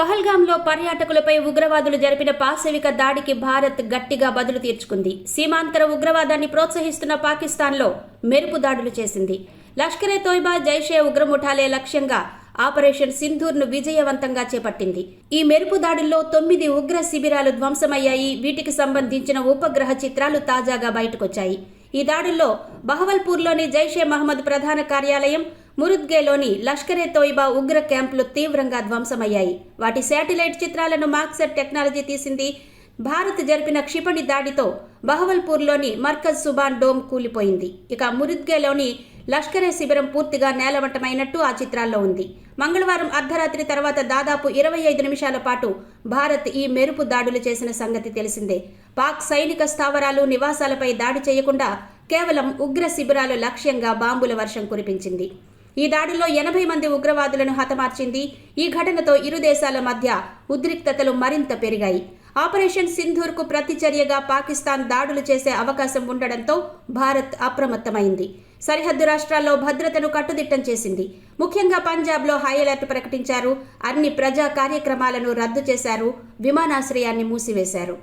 పహల్గాంలో పర్యాటకులపై ఉగ్రవాదులు జరిపిన పాశవిక దాడికి భారత్ గట్టిగా బదులు తీర్చుకుంది. సీమాంతర ఉగ్రవాదాన్ని ప్రోత్సహిస్తున్న పాకిస్తాన్లో మెరుపు దాడులు చేసింది. లష్కరే తోయిబా జైషే ఉగ్రముఠాలే లక్ష్యంగా ఆపరేషన్ సింధూర్ను విజయవంతంగా చేపట్టింది. ఈ మెరుపు దాడుల్లో తొమ్మిది ఉగ్ర శిబిరాలు ధ్వంసమయ్యాయి. వీటికి సంబంధించిన ఉపగ్రహ చిత్రాలు తాజాగా బయటకొచ్చాయి. ఈ దాడుల్లో బహవల్పూర్లోని జైషే మహమ్మద్ ప్రధాన కార్యాలయం మురుద్గేలోని లష్కరే తోయిబా ఉగ్ర క్యాంపులు తీవ్రంగా ధ్వంసమయ్యాయి. వాటి శాటిలైట్ చిత్రాలను మాక్సర్ టెక్నాలజీ తీసింది. భారత్ జరిపిన క్షిపణి దాడితో బహవల్పూర్లోని మర్కజ్ సుబాన్ డోమ్ కూలిపోయింది. ఇక మురుద్గేలోని లష్కరే శిబిరం పూర్తిగా నేలమట్టమైనట్టు ఆ చిత్రాల్లో ఉంది. మంగళవారం అర్ధరాత్రి తర్వాత దాదాపు ఇరవై ఐదు నిమిషాల పాటు భారత్ ఈ మెరుపు దాడులు చేసిన సంగతి తెలిసిందే. పాక్ సైనిక స్థావరాలు నివాసాలపై దాడి చేయకుండా కేవలం ఉగ్ర శిబిరాలు లక్ష్యంగా బాంబుల వర్షం కురిపించింది. ఈ దాడుల్లో ఎనభై మంది ఉగ్రవాదులను హతమార్చింది. ఈ ఘటనతో ఇరు దేశాల మధ్య ఉద్రిక్తతలు మరింత పెరిగాయి. ఆపరేషన్ సింధూర్కు ప్రతిచర్యగా పాకిస్తాన్ దాడులు చేసే అవకాశం ఉండడంతో భారత్ అప్రమత్తమైంది. సరిహద్దు రాష్ట్రాల్లో భద్రతను కట్టుదిట్టం చేసింది. ముఖ్యంగా పంజాబ్లో హై అలర్ట్ ప్రకటించారు. అన్ని ప్రజా కార్యక్రమాలను రద్దు చేశారు. విమానాశ్రయాన్ని మూసివేశారు.